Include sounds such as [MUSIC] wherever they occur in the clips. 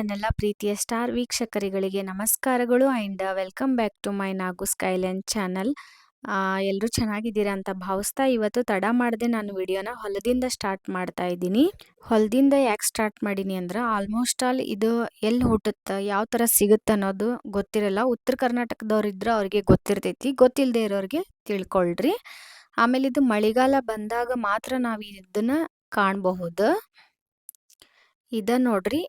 ನನ್ನೆಲ್ಲ ಪ್ರೀತಿಯ ಸ್ಟಾರ್ ವೀಕ್ಷಕರುಗಳಿಗೆ ನಮಸ್ಕಾರಗಳು and welcome back to my Nagu Skyland channel. ಎಲ್ಲರೂ ಚೆನ್ನಾಗಿದ್ದೀರಾ ಅಂತ ಭಾವಿಸ್ತಾ ಇವತ್ತು ತಡ ಮಾಡದೆ ನಾನು ವಿಡಿಯೋನ ಹೊಲದಿಂದ ಸ್ಟಾರ್ಟ್ ಮಾಡ್ತಾ ಇದ್ದೀನಿ. ಹೊಲದಿಂದ ಯಾಕೆ ಸ್ಟಾರ್ಟ್ ಮಾಡೀನಿ ಅಂದ್ರೆ ಆಲ್ಮೋಸ್ಟ್ ಆಲ್ ಇದು ಎಲ್ಲಿ ಹುಟ್ಟುತ್ತೆ, ಯಾವ ಥರ ಸಿಗುತ್ತೆ ಅನ್ನೋದು ಗೊತ್ತಿರಲ್ಲ. ಉತ್ತರ ಕರ್ನಾಟಕದವ್ರು ಇದ್ರೆ ಅವ್ರಿಗೆ ಗೊತ್ತಿರ್ತೈತಿ ಗೊತ್ತಿಲ್ಲದೆ ಇರೋರಿಗೆ ತಿಳ್ಕೊಳ್ರಿ. ಆಮೇಲೆ ಇದು ಮಳೆಗಾಲ ಬಂದಾಗ ಮಾತ್ರ ನಾವು ಇದನ್ನ ಕಾಣಬಹುದು. ಇದ ನೋಡ್ರಿ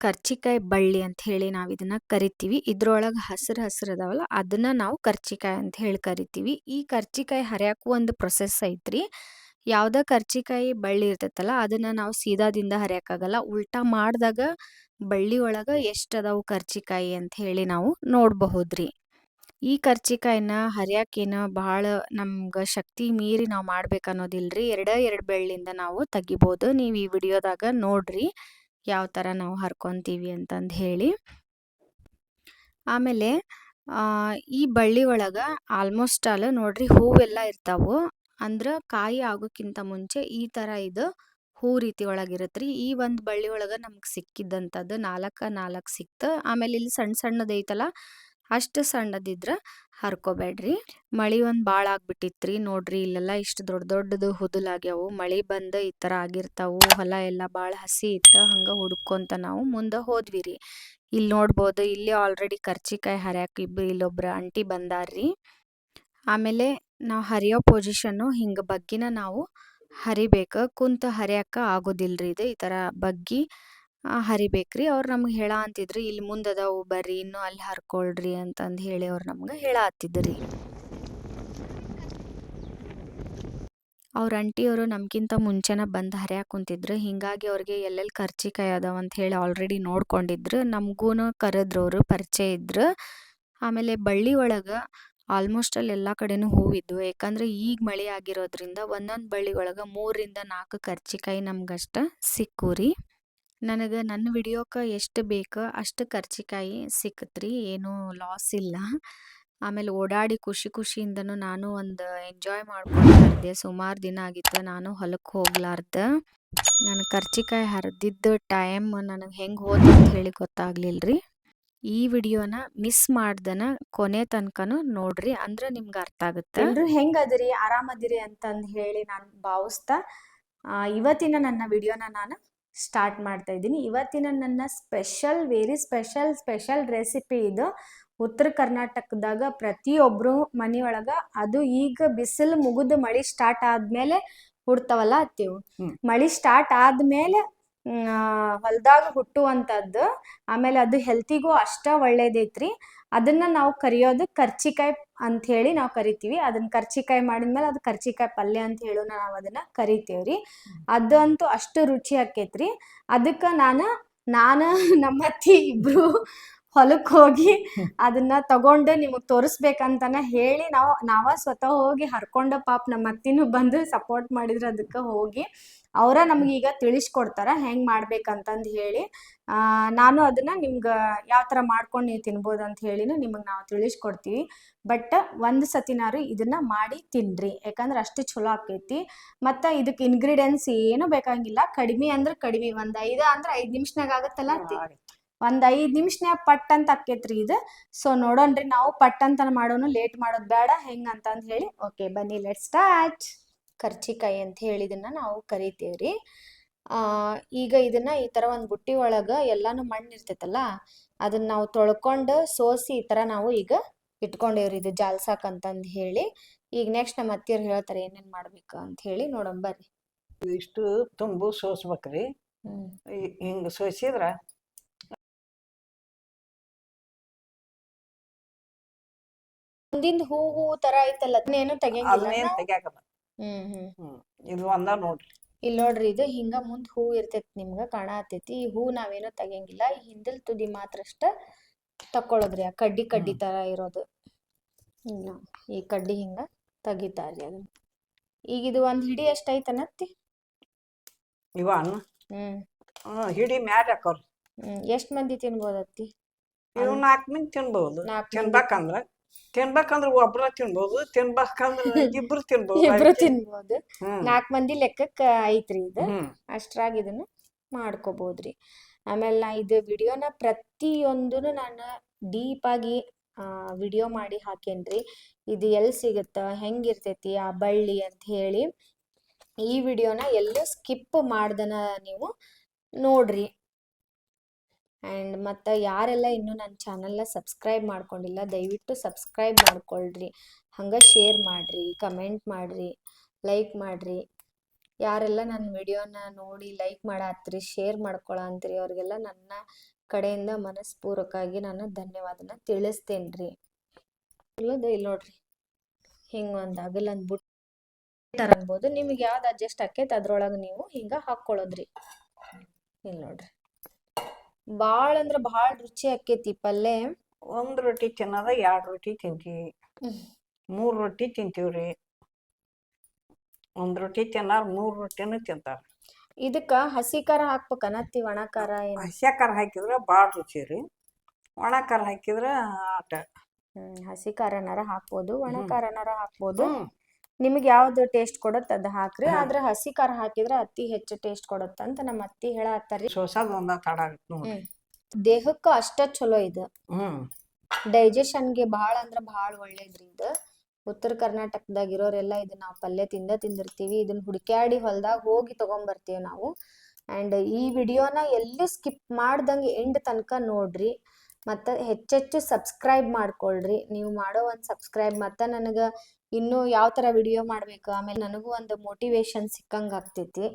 ಕರ್ಚಿಕಾಯಿ ಬಳ್ಳಿ ಅಂತ ಹೇಳಿ ನಾವು ಇದನ್ನ ಕರಿತೀವಿ. ಇದ್ರೊಳಗೆ ಹಸಿರು ಹಸಿರು ಅದಾವಲ್ಲ, ಅದನ್ನ ನಾವು ಕರ್ಚಿಕಾಯಿ ಅಂತ ಹೇಳಿ ಕರಿತೀವಿ. ಈ ಕರ್ಚಿಕಾಯಿ ಹರಿಯಾಕು ಒಂದು ಪ್ರೊಸೆಸ್ ಐತ್ರಿ. ಯಾವ್ದ ಕರ್ಚಿಕಾಯಿ ಬಳ್ಳಿ ಇರ್ತೈತಲ್ಲ, ಅದನ್ನ ನಾವು ಸೀದಾದಿಂದ ಹರಿಯಕ್ಕಾಗಲ್ಲ ಉಲ್ಟಾ ಮಾಡಿದಾಗ ಬಳ್ಳಿ ಒಳಗ ಎಷ್ಟು ಅದಾವು ಕರ್ಚಿಕಾಯಿ ಅಂತ ಹೇಳಿ ನಾವು ನೋಡಬಹುದ್ರಿ. ಈ ಕರ್ಚಿಕಾಯಿನ ಹರಿಯಾಕೇನ ಭಾಳ ನಮ್ಗೆ ಶಕ್ತಿ ಮೀರಿ ನಾವು ಮಾಡ್ಬೇಕನ್ನೋದಿಲ್ರಿ. ಎರಡೇ ಎರಡು ಬೆಳ್ಳಿಂದ ನಾವು ತೆಗಿಬೋದು. ನೀವು ಈ ವಿಡಿಯೋದಾಗ ನೋಡ್ರಿ. ಯಾವ ಥರ ನಾವು ಹರ್ಕೊಂತೀವಿ ಅಂತಂದು ಹೇಳಿ. ಆಮೇಲೆ ಈ ಬಳ್ಳಿ ಒಳಗೆ ಆಲ್ಮೋಸ್ಟ್ ಆಲ್ ನೋಡ್ರಿ ಹೂವೆಲ್ಲ ಇರ್ತಾವು. ಅಂದ್ರೆ ಕಾಯಿ ಆಗೋಕ್ಕಿಂತ ಮುಂಚೆ ಈ ಥರ ಇದು ಹೂ ರೀತಿ ಒಳಗಿರುತ್ತೆ ರೀ ಈ ಒಂದು ಬಳ್ಳಿ ಒಳಗೆ ನಮ್ಗೆ ಸಿಕ್ಕಿದ್ದಂಥದ್ದು ನಾಲ್ಕು ನಾಲ್ಕು ಸಿಕ್ತು. ಆಮೇಲೆ ಇಲ್ಲಿ ಸಣ್ಣ ಸಣ್ಣದು ಐತಲ್ಲ ಅಷ್ಟು ಸಣ್ಣದಿದ್ರೆ ಹರ್ಕೋಬೇಡ್ರಿ. ಮಳೆ ಒಂದು ಭಾಳ ಆಗ್ಬಿಟ್ಟಿತ್ರಿ. ನೋಡ್ರಿ ಇಲ್ಲೆಲ್ಲ ಇಷ್ಟು ದೊಡ್ಡ ದೊಡ್ಡದು ಹುದುಲಾಗ್ಯಾವು. ಮಳೆ ಬಂದು ಈ ಥರ ಆಗಿರ್ತಾವು. ಹೊಲ ಎಲ್ಲ ಭಾಳ ಹಸಿ ಇತ್ತು, ಹಂಗೆ ಹುಡ್ಕೊಂತ ನಾವು ಮುಂದೆ ಹೋದ್ವಿ ರೀ ಇಲ್ಲಿ ನೋಡ್ಬೋದು, ಇಲ್ಲಿ ಆಲ್ರೆಡಿ ಕರ್ಚಿಕಾಯಿ ಹರಿಯಾಕ ಇಬ್ಬರು ಇಲ್ಲೊಬ್ರು ಅಂಟಿ ಬಂದಾರ್ರಿ. ಆಮೇಲೆ ನಾವು ಹರಿಯೋ ಪೊಸಿಷನ್ನು ಹಿಂಗೆ ಬಗ್ಗಿನ ನಾವು ಹರಿಬೇಕು. ಕುಂತ ಆಗೋದಿಲ್ಲ ರೀ ಇದು ಈ ಥರ ಬಗ್ಗಿ. ಹರಿಬೇಕ್ರಿ. ಅವ್ರು ನಮ್ಗೆ ಹೇಳ ಅಂತಿದ್ರಿ ಇಲ್ಲಿ ಮುಂದೆ ಅದಾವು ಬರ್ರಿ, ಇನ್ನೂ ಅಲ್ಲಿ ಹರ್ಕೊಳ್ರಿ ಅಂತಂದು ಹೇಳಿ ಅವ್ರು ನಮ್ಗೆ ಹೇಳ ಹತ್ತಿದ್ರಿ. ಅವ್ರ ಅಂಟಿಯವರು ನಮ್ಗಿಂತ ಮುಂಚೆನ ಬಂದು ಹರಿಯಾಕ ಕುಂತಿದ್ರು. ಹಿಂಗಾಗಿ ಅವ್ರಿಗೆ ಎಲ್ಲೆಲ್ಲಿ ಕರ್ಚಿಕಾಯಿ ಅದಾವ ಅಂತ ಹೇಳಿ ಆಲ್ರೆಡಿ ನೋಡ್ಕೊಂಡಿದ್ರು. ನಮಗೂ ಕರೆದ್ರು ಅವರು, ಪರಿಚಯ ಇದ್ರು. ಆಮೇಲೆ ಬಳ್ಳಿ ಒಳಗೆ ಆಲ್ಮೋಸ್ಟ್ ಅಲ್ಲಿ ಎಲ್ಲ ಕಡೆನೂ ಹೂವಿದ್ವು ಯಾಕಂದ್ರೆ ಈಗ ಮಳೆ ಆಗಿರೋದ್ರಿಂದ ಒಂದೊಂದು ಬಳ್ಳಿ ಒಳಗೆ ಮೂರರಿಂದ ನಾಲ್ಕು ಕರ್ಚಿಕಾಯಿ ನಮ್ಗಷ್ಟ ಸಿಕ್ಕೂರಿ. ನನಗೆ ನನ್ನ ವಿಡಿಯೋಕ್ಕೆ ಎಷ್ಟು ಬೇಕು ಅಷ್ಟು ಕರ್ಚಿಕಾಯಿ ಸಿಕ್ಕತ್ರಿ ಏನೂ ಲಾಸ್ ಇಲ್ಲ. ಆಮೇಲೆ ಓಡಾಡಿ ಖುಷಿ ಖುಷಿಯಿಂದನೂ ನಾನು ಒಂದು ಎಂಜಾಯ್ ಮಾಡ್ಕೊಂಡು ಸುಮಾರು ದಿನ ಆಗಿತ್ತು, ನಾನು ಹೊಲಕ್ಕೆ ಹೋಗ್ಲಾರ್ದ. ನಾನು ಕರ್ಚಿಕಾಯಿ ಹರಿದಿದ್ದ ಟೈಮ್ ನನಗೆ ಹೆಂಗೆ ಹೋದ ಅಂತ ಹೇಳಿ ಗೊತ್ತಾಗ್ಲಿಲ್ಲ ರೀ ಈ ವಿಡಿಯೋನ ಮಿಸ್ ಮಾಡ್ದನ ಕೊನೆ ತನಕನೂ ನೋಡ್ರಿ, ಅಂದ್ರೆ ನಿಮ್ಗೆ ಅರ್ಥ ಆಗುತ್ತೆ? ಎಲ್ಲರೂ ಹೆಂಗದಿರಿ, ಆರಾಮದಿರಿ ಅಂತಂದು ಹೇಳಿ ನಾನು ಭಾವಿಸ್ತಾ ಇವತ್ತಿನ ನನ್ನ ವಿಡಿಯೋನ ನಾನು ಸ್ಟಾರ್ಟ್ ಮಾಡ್ತಾ ಇದ್ದೀನಿ. ಇವತ್ತಿನ ನನ್ನ special very special special recipe ಇದು ಉತ್ತರ ಕರ್ನಾಟಕದಾಗ ಪ್ರತಿಯೊಬ್ರು ಮನೆಯೊಳಗ ಅದು ಈಗ ಬಿಸಿಲು ಮುಗಿದು ಮಳಿ ಸ್ಟಾರ್ಟ್ ಆದ್ಮೇಲೆ ಹುಡ್ತಾವಲ್ಲ ಅತ್ತೀವು. ಮಳಿ ಸ್ಟಾರ್ಟ್ ಆದ್ಮೇಲೆ ಹೊಲದಾಗ ಹುಟ್ಟುವಂಥದ್ದು ಆಮೇಲೆ ಅದು ಹೆಲ್ತಿಗೂ ಅಷ್ಟ ಒಳ್ಳೇದೈತ್ರಿ. ಅದನ್ನ ನಾವು ಕರಿಯೋದು ಕರ್ಚಿಕಾಯಿ ಅಂತ ಹೇಳಿ ನಾವು ಕರಿತೀವಿ. ಅದನ್ನ ಕರ್ಚಿಕಾಯಿ ಮಾಡಿದ್ಮೇಲೆ ಅದು ಕರ್ಚಿಕಾಯಿ ಪಲ್ಯ ಅಂತ ಹೇಳು ನಾವು ಅದನ್ನ ಕರಿತೇವ್ರಿ. ಅದಂತೂ ಅಷ್ಟು ರುಚಿ ಆಕೈತ್ರಿ ಅದಕ್ಕ ನಾನು ನಾನು [LAUGHS] ನಮ್ಮ ಅತ್ತಿ ಇಬ್ರು ಹೊಲಕ್ಕೆ ಹೋಗಿ ಅದನ್ನ ತಗೊಂಡು ನಿಮಗೆ ತೋರಿಸ್ಬೇಕಂತನ ಹೇಳಿ ನಾವು, ನಾವ ಸ್ವತಃ ಹೋಗಿ ಹರ್ಕೊಂಡ ಪಾಪ ನಮ್ಮ ಅತ್ತಿನೂ ಬಂದು ಸಪೋರ್ಟ್ ಮಾಡಿದ್ರು ಅದಕ್ಕೆ ಹೋಗಿ ಅವರ ನಮ್ಗೆ ಈಗ ತಿಳಿಸ್ಕೊಡ್ತಾರ ಹೆಂಗ್ ಮಾಡ್ಬೇಕಂತಂದು ಹೇಳಿ. ಆ, ನಾನು ಅದನ್ನ ನಿಮ್ಗ ಯಾವ ತರ ಮಾಡ್ಕೊಂಡು ನೀವು ತಿನ್ಬೋದು ಅಂತ ಹೇಳಿನೂ ನಿಮಗೆ ನಾವು ತಿಳಿಸ್ಕೊಡ್ತೀವಿ. ಬಟ್ ಒಂದು ಸತಿನಾರು ಇದನ್ನ ಮಾಡಿ ತಿನ್ರಿ ಯಾಕಂದ್ರೆ ಅಷ್ಟು ಚಲೋ ಆಕೈತಿ. ಮತ್ತ ಇದಕ್ಕೆ ಇಂಗ್ರೀಡಿಯೆಂಟ್ಸ್ ಏನು ಬೇಕಾಗಿಲ್ಲ. ಕಡಿಮೆ ಅಂದ್ರೆ ಕಡಿಮೆ ಒಂದು ಐದು ಅಂದ್ರೆ ಐದು ನಿಮಿಷನಾಗ ಆಗತ್ತಲ್ಲ ಒಂದ್ ಐದ್ ನಿಮಿಷನ್ಯಾಗ ಪಟ್ ಅಂತ ಆಕೇತ್ರಿ ಇದು. ಸೊ ನೋಡೋಣ್ರಿ ನಾವು ಪಟ್ ಅಂತ ಮಾಡೋನು ಲೇಟ್ ಮಾಡೋದು ಬೇಡ ಹೆಂಗ ಅಂತಂದ್ ಹೇಳಿ. ಓಕೆ ಬನ್ನಿ ಲೆಟ್ ಸ್ಟಾರ್ಟ್ ಕರ್ಚಿಕಾಯಿ ಅಂತ ಹೇಳಿ ಇದನ್ನ ನಾವು ಕರಿತೇವ್ರಿ. ಆ ಈಗ ಇದನ್ನ ಈ ತರ ಒಂದ್ ಬುಟ್ಟಿ ಒಳಗ ಎಲ್ಲಾನು ಮಣ್ಣು ಇರ್ತೈತಲ್ಲ ಅದನ್ನ ನಾವು ತೊಳ್ಕೊಂಡು ಸೋಸಿ ಈ ತರ ನಾವು ಈಗ ಇಟ್ಕೊಂಡೇವ್ರಿ ಇದು ಜಾಲ್ಸಾಕ್ ಅಂತಂದ್ ಹೇಳಿ. ಈಗ ನೆಕ್ಸ್ಟ್ ನಮ್ಮ ಅತ್ತಿಯವ್ರು ಹೇಳ್ತಾರೆ ಏನೇನ್ ಮಾಡ್ಬೇಕು ಅಂತ ಹೇಳಿ ನೋಡೋಣ ಬರ್ರಿ. ಇಷ್ಟು ತುಂಬು ಸೋಸ್ಬೇಕ್ರಿ. ಹಿಂಗ ಸೋಸಿದ್ರ ಮುಂದಿಂದ ಹೂ ಹೂ ತರ ಐತಲ್ಲ ಅದನ್ನೇನು ತೆಗಿಯಂಗಿಲ್ಲ. ಹ್ಮ್ ಇದು ಒಂದ ನೋಡ್ರಿ. ಇಲ್ಲಿ ನೋಡ್ರಿ ಇದು ಹಿಂಗ ಮುಂದ್ ಹೂ ಇರ್ತೈತಿ ನಿಮ್ಗ ಕಾಣತೈತಿ. ಈ ಹೂ ನಾವೇನು ತೆಗಿಯಂಗಿಲ್ಲ. ಈ ಹಿಂದಿಲ್ ತುದಿ ಮಾತ್ರ ಅಷ್ಟ ತಕ್ಕೊಳ್ಳೋದ್ರಿ ಆ ಕಡ್ಡಿ ಕಡ್ಡಿ ತರ ಇರೋದು. ಈ ಕಡ್ಡಿ ಹಿಂಗ ತೆಗಿತಾರ್ರಿ ಅದನ್ನ. ಈಗ ಇದು ಒಂದ್ ಹಿಡಿ ಎಷ್ಟೈತನತ್ತಿ ಇವ ಅನ್ನ? ಹ್ಮ್. ಹ್ಮ್ ಹಿಡಿ ಹಾಕೋರಿ. ಹ್ಮ್ ಎಷ್ಟ್ ಮಂದಿ ತಿನ್ಬೋದತ್ತಿ ಇವ್ ನಾಲ್ಕು ಮಂದಿ ತಿನ್ಬಹುದು ತಿನ್ಬೇಕಂದ್ರ ತಿನ್ಬೇಕಂದ್ರ ಒಬ್ರ ತಿನ್ಬಹುದು ತಿನ್ಬೇಕಂದ್ರ [LAUGHS] ಇಬ್ರು ತಿನ್ಬಹುದು ಇಬ್ರು ತಿನ್ಬಹುದು ನಾಲ್ಕ್ ಮಂದಿ ಲೆಕ್ಕಕ್ಕ ಐತ್ರಿ ಇದು. ಅಷ್ಟ್ರಾಗ ಇದನ್ನ ಮಾಡ್ಕೋಬಹುದ್ರಿ ಆಮೇಲೆ ನಾ ಇದು ವಿಡಿಯೋನ ಪ್ರತಿಯೊಂದೂ ನಾನು ಡೀಪ್ ಆಗಿ ವಿಡಿಯೋ ಮಾಡಿ ಹಾಕೇನ್ರಿ. ಇದು ಎಲ್ಲಿ ಸಿಗುತ್ತ ಹೆಂಗಿರ್ತೈತಿ ಆ ಬಳ್ಳಿ ಅಂತ ಹೇಳಿ ಈ ವಿಡಿಯೋನ ಎಲ್ಲೂ ಸ್ಕಿಪ್ ಮಾಡ್ದನ ನೀವು ನೋಡ್ರಿ. ಆ್ಯಂಡ್ ಮತ್ತು ಯಾರೆಲ್ಲ ಇನ್ನೂ ನನ್ನ ಚಾನಲ್ನ ಸಬ್ಸ್ಕ್ರೈಬ್ ಮಾಡ್ಕೊಂಡಿಲ್ಲ, ದಯವಿಟ್ಟು ಸಬ್ಸ್ಕ್ರೈಬ್ ಮಾಡ್ಕೊಳ್ರಿ. ಹಂಗೆ ಶೇರ್ ಮಾಡಿರಿ ಕಮೆಂಟ್ ಮಾಡಿರಿ ಲೈಕ್ ಮಾಡಿರಿ. ಯಾರೆಲ್ಲ ನನ್ನ ವಿಡಿಯೋನ ನೋಡಿ ಲೈಕ್ ಮಾಡಾತ್ರಿ ಶೇರ್ ಮಾಡ್ಕೊಳಂತ್ರಿ ಅವ್ರಿಗೆಲ್ಲ ನನ್ನ ಕಡೆಯಿಂದ ಮನಸ್ಪೂರ್ವಕವಾಗಿ ನಾನು ಧನ್ಯವಾದನ ತಿಳಿಸ್ತೇನೆ ರೀ ಇಲ್ಲದ ಇಲ್ಲಿ ನೋಡ್ರಿ. ಹಿಂಗೆ ಒಂದು ಅಗಲೊಂದು ಬುಟ್ ಅನ್ಬೋದು. ನಿಮಗೆ ಯಾವ್ದು ಅಡ್ಜಸ್ಟ್ ಆಕೈತೆ ಅದ್ರೊಳಗೆ ನೀವು ಹಿಂಗೆ ಹಾಕ್ಕೊಳ್ಳೋದ್ರಿ ಇಲ್ಲಿ ನೋಡ್ರಿ. ಭಾಳ ಅಂದ್ರ ಬಾಳ ರುಚಿ ಆಕೈತಿ ಪಲ್ಲೆ ಒಂದ್ ರೊಟ್ಟಿ ತಿನ್ನದ ಎರಡ್ ರೊಟ್ಟಿ ತಿಂತೀವಿ. ಮೂರ್ ರೊಟ್ಟಿ ತಿಂತೀವ್ರಿ. ಒಂದ್ ರೊಟ್ಟಿ ತಿನ್ನಾರ ಮೂರ್ ರೊಟ್ಟಿನೂ ತಿಂತಾರ. ಇದಕ್ಕ ಹಸಿ ಖಾರ ಹಾಕ್ಬೇಕನತ್ತಿ ಒಣ ಖಾರ ಏನು? ಹಸಿ ಖಾರ ಹಾಕಿದ್ರ ಬಾಳ ರುಚಿ ರೀ. ಒಣ ಖಾರ ಹಾಕಿದ್ರ ಆಟ. ಹ್ಮ್ ಹಸಿ ಖಾರನಾರ ಹಾಕ್ಬೋದು ಒಣ. ಖಾರನಾರ ಹಾಕ್ಬೋದು. ಹ್ಮ್. ನಿಮ್ಗೆ ಯಾವ್ದು ಟೇಸ್ಟ್ ಕೊಡುತ್ತೆ ಅದು ಹಾಕ್ರಿ. ಆದ್ರೆ ಹಸಿ ಖಾರ ಹಾಕಿದ್ರೆ ಅತಿ ಹೆಚ್ಚು ಟೇಸ್ಟ್ ಕೊಡುತ್ತೆ ಅಂತ ನಮ್ಮ ಅತ್ತಿ ಹೇಳತ್ತಾರಿ. ಒಂದ ತಡ ದೇಹಕ್ಕ ಅಷ್ಟ ಚಲೋ ಇದು. ಡೈಜೆಷನ್ ಡೈಜೆಷನ್ಗೆ ಭಾಳ ಅಂದ್ರ ಬಹಳ ಒಳ್ಳೇದ್ರಿ ಇದು. ಉತ್ತರ ಕರ್ನಾಟಕದಾಗ ಇರೋರೆಲ್ಲ ಇದು ನಾವು ಪಲ್ಯ ತಿಂದ ತಿಂದಿರ್ತೀವಿ. ಇದನ್ನ ಹುಡುಕ್ಯಾಡಿ ಹೊಲ್ದಾಗ ಹೋಗಿ ತಗೊಂಬರ್ತೀವಿ ನಾವು. ಅಂಡ್ ಈ ವಿಡಿಯೋನ ಎಲ್ಲೂ ಸ್ಕಿಪ್ ಮಾಡ್ದಂಗ ಎಂಡ್ ತನಕ ನೋಡ್ರಿ. ಮತ್ತು ಹೆಚ್ಚೆಚ್ಚು ಸಬ್ಸ್ಕ್ರೈಬ್ ಮಾಡ್ಕೊಳ್ರಿ. ನೀವು ಮಾಡೋ ಒಂದು ಸಬ್ಸ್ಕ್ರೈಬ್ ಮತ್ತು ನನಗೆ ಇನ್ನೂ ಯಾವ ಥರ ವಿಡಿಯೋ ಮಾಡ್ಬೇಕು? ಆಮೇಲೆ ನನಗೂ ಒಂದು ಮೋಟಿವೇಶನ್ ಸಿಕ್ಕಂಗೆ ಆಗ್ತೈತಿ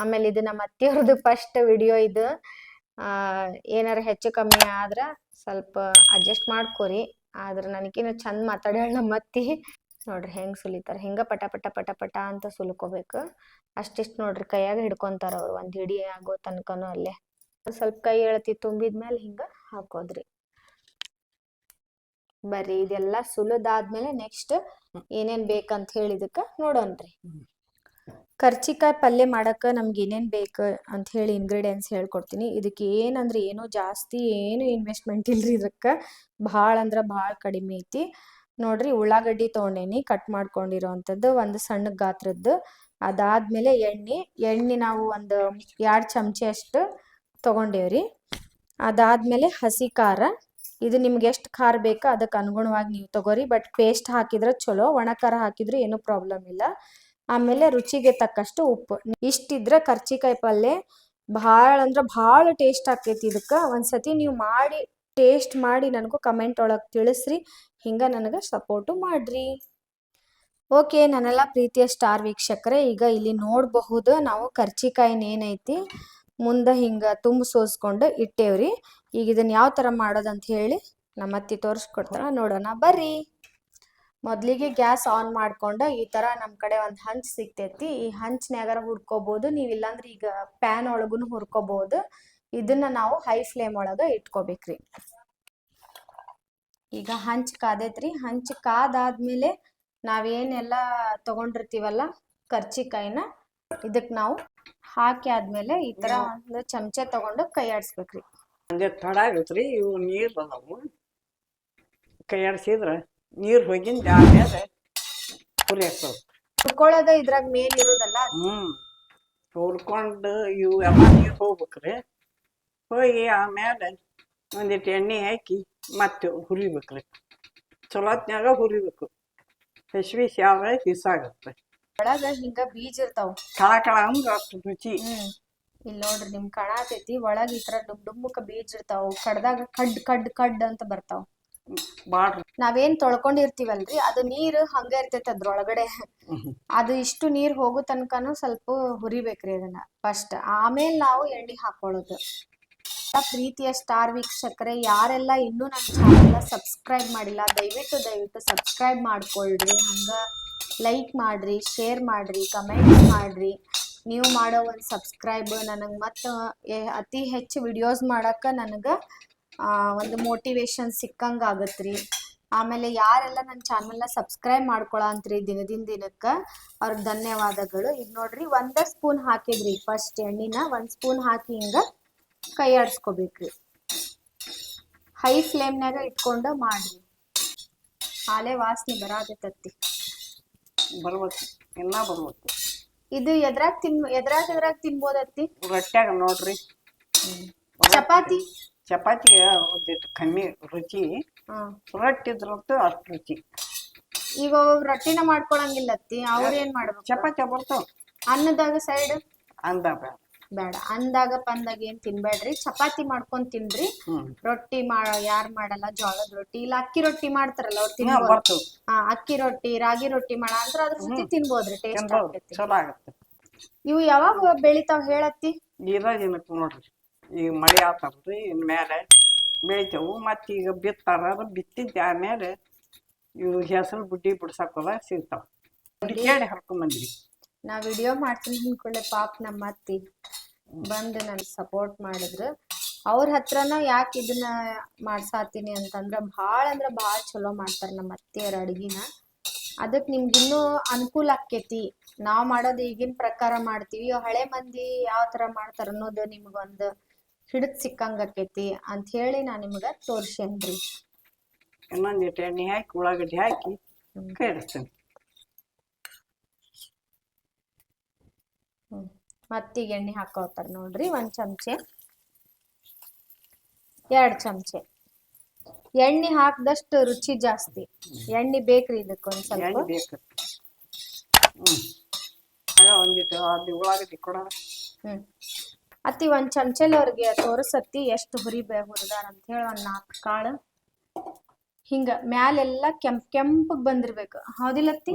ಆಮೇಲೆ ಇದು ನಮ್ಮ ಅತ್ತೆಯವ್ರದ್ದು ಫಸ್ಟ್ ವಿಡಿಯೋ ಇದು. ಏನಾರ ಹೆಚ್ಚು ಕಮ್ಮಿ ಆದ್ರೆ ಸ್ವಲ್ಪ ಅಡ್ಜಸ್ಟ್ ಮಾಡ್ಕೊರಿ. ಆದ್ರೆ ನನಗಿನ್ನ ಚಂದ ಮಾತಾಡ್ಯಾಳ ನಮ್ಮ ಅತ್ತಿ. ನೋಡ್ರಿ ಹೆಂಗ್ ಸುಲಿತಾರ. ಹಿಂಗ ಪಟ ಪಟ ಪಟ ಪಟ ಅಂತ ಸುಲ್ಕೋಬೇಕು. ಅಷ್ಟಿಷ್ಟು ನೋಡ್ರಿ ಕೈಯಾಗ ಹಿಡ್ಕೊಂತಾರ ಅವ್ರು. ಒಂದ್ ಹಿಡಿ ಆಗೋ ತನಕನೂ ಅಲ್ಲೇ. ಸ್ವಲ್ಪ ಕೈ ಎಳತಿ ತುಂಬಿದ್ಮೇಲೆ ಹಿಂಗ ಹಾಕೋದ್ರಿ. ಬರ್ರಿ, ಇದೆಲ್ಲ ಸುಲಿದಾದ್ಮೇಲೆ ನೆಕ್ಸ್ಟ್ ಏನೇನ್ ಬೇಕಂತ ಹೇಳಿದಕ್ಕ ನೋಡೋಣ್ರಿ. ಕರ್ಚಿಕಾಯಿ ಪಲ್ಯ ಮಾಡಕ್ಕೆ ನಮ್ಗೆ ಏನೇನು ಬೇಕು ಅಂತ ಹೇಳಿ ಇಂಗ್ರೀಡಿಯೆಂಟ್ಸ್ ಹೇಳ್ಕೊಡ್ತೀನಿ. ಇದಕ್ಕೆ ಏನಂದ್ರೆ ಏನೋ ಜಾಸ್ತಿ ಏನು ಇನ್ವೆಸ್ಟ್ಮೆಂಟ್ ಇಲ್ರಿ ಇದಕ್ಕೆ. ಭಾಳ ಅಂದ್ರೆ ಭಾಳ ಕಡಿಮೆ ಐತಿ. ನೋಡ್ರಿ ಉಳ್ಳಾಗಡ್ಡಿ ತೊಗೊಂಡೇನಿ ಕಟ್ ಮಾಡ್ಕೊಂಡಿರೋವಂಥದ್ದು ಒಂದು ಸಣ್ಣ ಗಾತ್ರದ್ದು. ಅದಾದ್ಮೇಲೆ ಎಣ್ಣೆ ಎಣ್ಣೆ ನಾವು ಒಂದು ಎರಡು ಚಮಚೆ ಅಷ್ಟು ತೊಗೊಂಡೇವ್ರಿ. ಅದಾದ್ಮೇಲೆ ಹಸಿ ಖಾರ. ಇದು ನಿಮ್ಗೆ ಎಷ್ಟು ಖಾರ ಬೇಕೋ ಅದಕ್ಕೆ ಅನುಗುಣವಾಗಿ ನೀವು ತಗೋರಿ. ಬಟ್ ಪೇಸ್ಟ್ ಹಾಕಿದ್ರೆ ಚಲೋ, ಒಣ ಖಾರ ಹಾಕಿದ್ರೆ ಏನು ಪ್ರಾಬ್ಲಮ್ ಇಲ್ಲ. ಆಮೇಲೆ ರುಚಿಗೆ ತಕ್ಕಷ್ಟು ಉಪ್ಪು. ಇಷ್ಟಿದ್ರೆ ಕರ್ಚಿಕಾಯಿ ಪಲ್ಯ ಭಾಳ ಅಂದ್ರೆ ಭಾಳ ಟೇಸ್ಟ್ ಆಕೈತಿ ಇದಕ್ಕೆ. ಒಂದ್ಸತಿ ನೀವು ಮಾಡಿ ಟೇಸ್ಟ್ ಮಾಡಿ ನನಗೂ ಕಮೆಂಟ್ ಒಳಗೆ ತಿಳಿಸ್ರಿ. ಹಿಂಗೆ ನನಗೆ ಸಪೋರ್ಟು ಮಾಡ್ರಿ. ಓಕೆ ನನ್ನೆಲ್ಲ ಪ್ರೀತಿಯ ಸ್ಟಾರ್ ವೀಕ್ಷಕರೇ, ಈಗ ಇಲ್ಲಿ ನೋಡಬಹುದು ನಾವು ಕರ್ಚಿಕಾಯಿನ ಏನೈತಿ, ಮುಂದೆ ಹಿಂಗೆ ತುಂಬ ಸೋಸ್ಕೊಂಡು ಇಟ್ಟೇವ್ರಿ. ಈಗ ಇದನ್ನ ಯಾವ ತರ ಮಾಡೋದಂತ ಹೇಳಿ ನಮ್ಮ ಅತ್ತಿ ತೋರಿಸ್ಕೊಡ್ತಾರ. ನೋಡೋಣ ಬರ್ರಿ. ಮೊದಲಿಗೆ ಗ್ಯಾಸ್ ಆನ್ ಮಾಡ್ಕೊಂಡು ಈ ತರ ನಮ್ಮ ಕಡೆ ಒಂದು ಹಂಚ್ ಸಿಗ್ತೈತಿ. ಈ ಹಂಚ್ನ್ಯಾಗಾರ ಹುರ್ಕೋಬೋದು. ನೀವು ಇಲ್ಲಾಂದ್ರೆ ಈಗ ಪ್ಯಾನ್ ಒಳಗೂ ಹುರ್ಕೋಬೋದು. ಇದನ್ನ ನಾವು ಹೈ ಫ್ಲೇಮ್ ಒಳಗ ಇಟ್ಕೋಬೇಕ್ರಿ. ಈಗ ಹಂಚ್ ಕಾದೈತ್ರಿ. ಹಂಚ್ ಕಾದಾದ್ಮೇಲೆ ನಾವೇನೆಲ್ಲ ತಗೊಂಡಿರ್ತೀವಲ್ಲ ಕರ್ಚಿಕಾಯಿನ ಇದಕ್ಕೆ ನಾವು ಹಾಕಿ ಆದ್ಮೇಲೆ ಈ ತರ ಒಂದು ಚಮಚ ತಗೊಂಡು ಕೈ ಆಡಿಸ್ಬೇಕ್ರಿ ಒಂದೇ ತಡ ಆಗತ್ರಿ ಇವು ನೀರು ಅದಾವು ಕೈಯಾಡಿಸಿದ್ರೆ ನೀರು ಹೋಗಿಂದ ಆಮೇಲೆ ಪುರಿ ಆಗ್ತಾವ ಹುರ್ಕೊಳ್ಳೋದ ಇದ್ರಾಗ ಮೇನ್ ಇರೋದಲ್ಲ? ಹ್ಞೂ ಹುರ್ಕೊಂಡು ಇವು ಎಲ್ಲ ನೀರು ಹೋಗ್ಬೇಕ್ರಿ. ಹೋಗಿ ಆಮೇಲೆ ಒಂದಿಟ್ಟು ಎಣ್ಣೆ ಹಾಕಿ ಮತ್ತೆ ಹುರಿಬೇಕ್ರಿ. ಚಲೋತ್ನ್ಯಾಗ ಹುರಿಬೇಕು. ಹಸಿವಿ ಶಾವ ಹಿಸಾಗತ್ತೆ ಒಳಗ ಹಿಂಗ ಬೀಜ ಇರ್ತಾವ. ಕಳ ಕಳ ರುಚಿ. ಹ್ಮ್. ಇಲ್ಲಿ ನೋಡ್ರಿ ನಿಮ್ ಕಾಣತೈತಿ ಒಳಗ್ ಈ ತರ ಡುಮ್ ಡುಮ್ಮುಕ ಬೀಜ ಇರ್ತಾವ. ಕಡ್ದಾಗ ಕಡ್ ಕಡ್ ಕಡ್ ಅಂತ ಬರ್ತಾವ. ನಾವೇನ್ ತೊಳ್ಕೊಂಡಿರ್ತೀವಲ್ರಿ? ಅದು ನೀರ್ ಹಂಗ ಇರ್ತೈತಿ ಅದ್ರೊಳಗಡೆ. ಅದು ಇಷ್ಟು ನೀರ್ ಹೋಗೋ ತನಕನು ಸ್ವಲ್ಪ ಹುರಿಬೇಕ್ರಿ ಅದನ್ನ ಫಸ್ಟ್ ಆಮೇಲೆ ನಾವು ಎಣ್ಣೆ ಹಾಕೊಳ್ಳೋದು. ಪ್ರೀತಿಯ ಸ್ಟಾರ್ ವೀಕ್ಷಕರೇ ಯಾರೆಲ್ಲ ಇನ್ನೂ ನನ್ನ ಚಾನಲ್ ಸಬ್ಸ್ಕ್ರೈಬ್ ಮಾಡಿಲ್ಲ ದಯವಿಟ್ಟು ದಯವಿಟ್ಟು ಸಬ್ಸ್ಕ್ರೈಬ್ ಮಾಡ್ಕೊಳ್ರಿ. ಹಂಗ ಲೈಕ್ ಮಾಡ್ರಿ ಶೇರ್ ಮಾಡ್ರಿ ಕಮೆಂಟ್ ಮಾಡ್ರಿ. ನೀವು ಮಾಡೋ ಒಂದು ಸಬ್ಸ್ಕ್ರೈಬ್ ನನಗೆ ಮತ್ತು ಅತಿ ಹೆಚ್ಚು ವಿಡಿಯೋಸ್ ಮಾಡೋಕ್ಕೆ ನನಗೆ ಒಂದು ಮೋಟಿವೇಶನ್ ಸಿಕ್ಕಂಗೆ ಆಗತ್ರಿ. ಆಮೇಲೆ ಯಾರೆಲ್ಲ ನನ್ನ ಚಾನಲ್ನ ಸಬ್ಸ್ಕ್ರೈಬ್ ಮಾಡ್ಕೊಳ ಅಂತ್ರಿ ದಿನದಿಂದ ದಿನಕ್ಕೆ, ಅವ್ರಿಗೆ ಧನ್ಯವಾದಗಳು. ಈಗ ನೋಡ್ರಿ ಒಂದೇ ಸ್ಪೂನ್ ಹಾಕಿದ್ರಿ ಫಸ್ಟ್ ಎಣ್ಣಿನ, ಒಂದು ಸ್ಪೂನ್ ಹಾಕಿ ಹಿಂಗೆ ಕೈ ಆಡಿಸ್ಕೋಬೇಕ್ರಿ. ಹೈ ಫ್ಲೇಮ್ನಾಗ ಇಟ್ಕೊಂಡು ಮಾಡ್ರಿ. ಹಾಲೆ ವಾಸನೆ ಬರಾತೈತಿ ಬರ್ಬೋದು ಎಲ್ಲ ಬರ್ಬೇಕು. ಇದು ಎದ್ರಾಗ ತಿನ್ ಎದ್ರಾಗ ಎದ್ರಾಗ ತಿನ್ಬೋದತ್ತಿ ರೊಟ್ಯಾಗ ನೋಡ್ರಿ. ಚಪಾತಿ? ಚಪಾತಿ ಒಂದಿಟ್ಟು ಕಮ್ಮಿ ರುಚಿ. ರೊಟ್ಟಿ ಇದ್ರಂತೂ ಅಷ್ಟು ರುಚಿ. ಈಗ ಒಬ್ಬೊಬ್ರು ರೊಟ್ಟಿನ ಮಾಡ್ಕೊಳಂಗಿಲ್ಲ ಅತ್ತಿ. ಅವ್ರ ಏನ್ ಮಾಡ್ಬೇಕು? ಚಪಾತಿ ಬರ್ತಾವ. ಅನ್ನದಾಗ ಸೈಡ್ ಅಂದ ಬೇಡ. ಅಂದಾಗ ಪಂದಾಗ ಏನ್ ತಿನ್ಬೇಡ್ರಿ? ಚಪಾತಿ ಮಾಡ್ಕೊಂಡ್ ತಿನ್ರಿ. ರೊಟ್ಟಿ ಮಾಡ ಯಾರ್ ಮಾಡಲ್ಲ ಜೋಳದ ರೊಟ್ಟಿ. ಇಲ್ಲ ಅಕ್ಕಿ ರೊಟ್ಟಿ ಮಾಡ್ತಾರಲ್ಲ ಅವ್ರು ತಿನ್ಬೋದು. ಹಾ ಅಕ್ಕಿ ರೊಟ್ಟಿ ರಾಗಿ ರೊಟ್ಟಿ ಮಾಡ ಅಂದ್ರ ಅದ್ರ ಜೊತೆ ತಿನ್ಬೋದ್ರಿ ಟೇಸ್ಟ್ ತಿನ್ಬೋದು. ಆಗ್ತೈತಿ. ಚಲೋ ಆಗತ್ತೆ. ಇವು ಯಾವಾಗ ಬೆಳಿತಾವ್ ಹೇಳತ್ತಿ? ಇರ ದಿನಕ್ಕೆ ನೋಡ್ರಿ. ಈಗ ಮಳೆ ಇನ್ ಮೇಲೆ ಬೆಳಿತೇವು. ಮತ್ತ ಈಗ ಬಿತ್ತಾರ ಬಿತ್ತಿದ್ದ ಆಮೇಲೆ ಇವು ಹೆಸರು ಬುಡ್ಡಿ ಬಿಡ್ಸಕ್ಕದ ಸಿಗ್ತಾವ. ಹರ್ಕೊಂಡ್ ಬಂದ್ವಿ. ನಾ ವಿಡಿಯೋ ಮಾಡ್ತೀನಿ ಅನ್ಕೊಳ್ಳೆ ಪಾಪ ನಮ್ಮ ಅತ್ತಿ ಬಂದು ನನ್ ಸಪೋರ್ಟ್ ಮಾಡಿದ್ರು. ಅವ್ರ ಹತ್ರನ ಯಾಕೆ ಇದನ್ನ ಮಾಡ್ಸಾತೀನಿ ಅಂತಂದ್ರ ಭಾಳ ಅಂದ್ರ ಭಾಳ ಚಲೋ ಮಾಡ್ತಾರೆ ನಮ್ಮ ಅತ್ತೆಯರ ಅಡ್ಗಿನ. ಅದಕ್ಕೆ ನಿಮ್ಗಿನ್ನೂ ಅನುಕೂಲ ಆಕ್ಕೇತಿ. ನಾವ್ ಮಾಡೋದು ಈಗಿನ ಪ್ರಕಾರ ಮಾಡ್ತೀವಿ. ಹಳೆ ಮಂದಿ ಯಾವ ತರ ಮಾಡ್ತಾರ ಅನ್ನೋದು ನಿಮ್ಗೊಂದು ಹಿಡಿದು ಸಿಕ್ಕಂಗ ಆಕ್ಕೇತಿ ಅಂತ ಹೇಳಿ ನಾ ನಿಮ್ಗ ತೋರ್ಸೇನ್ರಿ. ಇನ್ನೊಂದಿಟ್ಟು ಎಣ್ಣೆ ಹಾಕಿ ಉಳ್ಳಾಗಡ್ಡಿ ಹಾಕಿ ಕೈ ಇಡಿಸ್ತೇನೆ ಹ್ಮ್ ಮತ್ತೀಗ ಎಣ್ಣೆ ಹಾಕೋತಾರೆ ನೋಡ್ರಿ ಒಂದ್ ಚಮಚೆ. ಎರಡ್ ಚಮಚೆ. ಎಣ್ಣೆ ಹಾಕ್ದಷ್ಟು ರುಚಿ ಜಾಸ್ತಿ. ಎಣ್ಣೆ ಬೇಕ್ರಿ ಇದಕ್ಕೆ ಒಂದ್ ಸ್ವಲ್ಪ. ಅತಿ ಬೇಕು. ಒಂದಿಟ್ಟು ಅಲ್ಲಿ ಉಳ್ಳಾಗಡ್ಡಿ ಕೊಡ. ಹ್ಮ್. ಅತ್ತಿ ಒಂದ್ ಚಮಚೆಲಿ ಅವ್ರಿಗೆ ತೋರಿಸತ್ತಿ ಎಷ್ಟು ಹುರಿಬೇ ಹುರಿದಾರ ಅಂತ ಹೇಳಿ ಒಂದ್ ನಾಲ್ಕು ಕಾಳು. ಹಿಂಗ ಮ್ಯಾಲೆಲ್ಲ ಕೆಂಪ್ ಕೆಂಪಗ್ ಬಂದಿರ್ಬೇಕು. ಹೌದಿಲ್ಲತ್ತಿ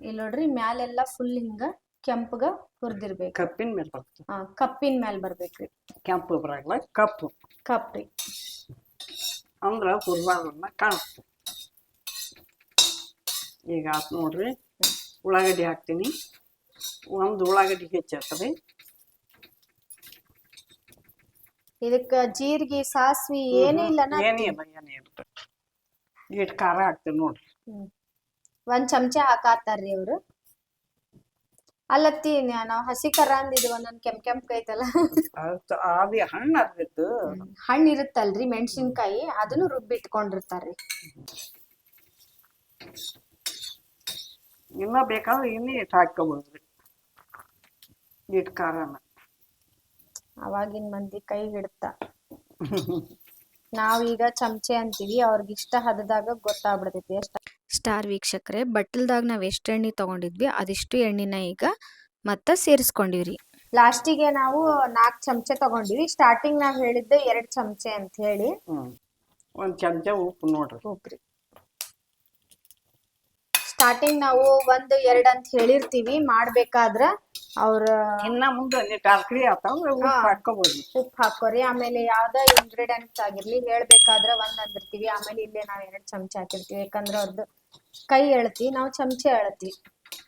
ಇಲ್ಲಿ ನೋಡ್ರಿ ಮ್ಯಾಲೆಲ್ಲ ಫುಲ್ ಹಿಂಗ ಕೆಂಪಗ ಹುರಿದಿರ್ಬೇಕು. ಕಪ್ಪಿನ ಮೇಲೆ ಬರ್ತದೆ ಹಾ ಕಪ್ಪಿನ ಮ್ಯಾಲ್ ಬರ್ಬೇಕ್ರಿ. ಕೆಂಪು ಬರಲ್ಲ ಕಪ್ಪು. ಕಪ್ರಿ ಅಂದ್ರೆ ಹುರ್ಬಾರ್ದನ್ನ ಕಾಣಿಸ್ತದೆ ಈಗ ಆತ್ ನೋಡ್ರಿ ಉಳ್ಳಾಗಡ್ಡಿ ಹಾಕ್ತೀನಿ. ಒಂದು ಉಳ್ಳಾಗಡ್ಡಿ ಹೆಚ್ಚಾಗ್ತದೆ. ಇದಕ್ಕ ಜೀರಿಗೆ ಸಾಸ್ವಿ ಏನೂ ಇಲ್ಲ ಏನೇ ಇಲ್ಲ ಏನೇ ಇರ್ತದೆ. ಇಟ್ಟು ಖಾರ ಹಾಕ್ತೀನಿ ನೋಡ್ರಿ. ಒಂದ್ ಚಮಚ ಹಾಕಾತಾರ್ರಿ ಅವ್ರು. ಅಲ್ಲತ್ತಿ ನಾವ್ ಹಸಿ ಕರ ಅಂದಿದ್ವಿ ಒಂದೊಂದ್ ಕೆಂಪ್ ಕೆಂಪ್ ಐತಲ್ಲ ಹಣ್ಣ ಆಗ್ತಿತ್ತು ಹಣ್ಣ ಇರುತ್ತಲ್ರಿ ಮೆಣಸಿನ್ಕಾಯಿ ಅದನ್ನು ರುಬ್ಬಿಟ್ಕೊಂಡಿರ್ತಾರ್ರಿ ಇನ್ನ ಬೇಕಾದ್ರೆ ಇನ್ನೂ ಇಟ್ಟು ಹಾಕೋಬಹುದ್ರಿ ಇಟ್ಟು ಖಾರನ. ಅವಾಗಿನ ಮಂದಿ ಕೈ ಹಿಡ್ತ. ನಾವೀಗ ಚಮಚೆ ಅಂತೀವಿ ಅವ್ರಿಗೆ ಇಷ್ಟ ಹದದಾಗ ಗೊತ್ತಾಗ್ಬಿಡ್ತೈತಿ ಎಷ್ಟ ಸ್ಟಾರ್ ವೀಕ್ಷಕರೇ ಬಟ್ಟಲ್ದಾಗ ನಾವು ಎಷ್ಟು ಎಣ್ಣೆ ತಗೊಂಡಿದ್ವಿ ಅದಿಷ್ಟು ಎಣ್ಣೆನ ಈಗ ಮತ್ತೆ ಸೇರಿಸ್ಕೊಂಡಿವ್ರಿ. ಲಾಸ್ಟಿಗೆ ನಾವು ನಾಲ್ಕ್ ಚಮಚೆ ತಗೊಂಡಿವಿ. ಸ್ಟಾರ್ಟಿಂಗ್ ನಾವು ಹೇಳಿದ್ದೆ ಎರಡ್ ಚಮಚೆ ಅಂತ ಹೇಳಿ. ಒಂದ್ ಚಮಚ ಉಪ್ಪು ನೋಡ್ರಿ. ಉಪ್ರಿ. ಸ್ಟಾರ್ಟಿಂಗ್ ನಾವು ಒಂದ್ ಎರಡ್ ಅಂತ ಹೇಳಿರ್ತೀವಿ. ಮಾಡ್ಬೇಕಾದ್ರ ಅವ್ರ ಇನ್ನ ಮುಂದೆ ಆತಂದ್ರೆ ಉಪ್ಪು. ಹಾಕ್ಕೋಬೋದು ಉಪ್ಪು ಹಾಕೋರಿ ಆಮೇಲೆ ಯಾವ್ದ ಇಂಗ್ರೀಡಿಯೆಂಟ್ಸ್ ಆಗಿರ್ಲಿ ಹೇಳ್ಬೇಕಾದ್ರ ಒಂದ್ ಅಂದಿರ್ತೀವಿ. ಆಮೇಲೆ ಇಲ್ಲೇ ನಾವ್ ಎರಡ್ ಚಮಚ ಹಾಕಿರ್ತೀವಿ. ಯಾಕಂದ್ರ ಅವ್ರದ್ದು ಕೈ ಎಳ್ತಿ ನಾವು ಚಮಚೆ ಎಳತಿ.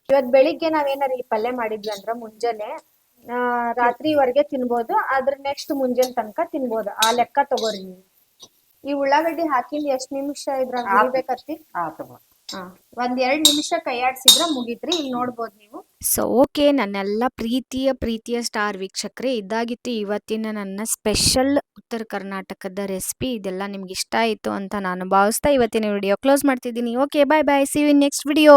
ಇವತ್ ಬೆಳಿಗ್ಗೆ ನಾವೇನಾರ ಈ ಪಲ್ಯ ಮಾಡಿದ್ವಿ ಅಂದ್ರ ಮುಂಜಾನೆ ಆ, ರಾತ್ರಿವರೆಗೆ ತಿನ್ಬೋದು ಅದ್ರ ನೆಕ್ಸ್ಟ್ ಮುಂಜಾನೆ ತನಕ ತಿನ್ಬೋದು. ಆ ಲೆಕ್ಕ ತಗೋರಿ ನೀವು. ಈ ಉಳ್ಳಾಗಡ್ಡಿ ಹಾಕಿಂದ ಎಷ್ಟ್ ನಿಮಿಷ ಇದ್ರಾಗ ಹಾಕ್ಬೇಕತ್ತಿ ಹಾ ಒಂದ್ ಎರಡ್ ನಿಮಿಷ ಕೈಯಾಡ್ಸಿದ್ರ ಮುಗೀತ್ರಿ ಇಲ್ಲಿ ನೋಡ್ಬೋದು ನೀವು. ಸೊ ಓಕೆ ನನ್ನೆಲ್ಲ ಪ್ರೀತಿಯ ಪ್ರೀತಿಯ ಸ್ಟಾರ್ ವೀಕ್ಷಕರೇ, ಇದಾಗಿತ್ತು ಇವತ್ತಿನ ನನ್ನ ಸ್ಪೆಷಲ್ ಉತ್ತರ ಕರ್ನಾಟಕದ ರೆಸಿಪಿ ಇದೆಲ್ಲ ನಿಮ್ಗೆ ಇಷ್ಟ ಆಯ್ತು ಅಂತ ನಾನು ಭಾವಿಸ್ತಾ ಇವತ್ತಿನ ವಿಡಿಯೋ ಕ್ಲೋಸ್ ಮಾಡ್ತಿದ್ದೀನಿ. Okay bye bye see you next video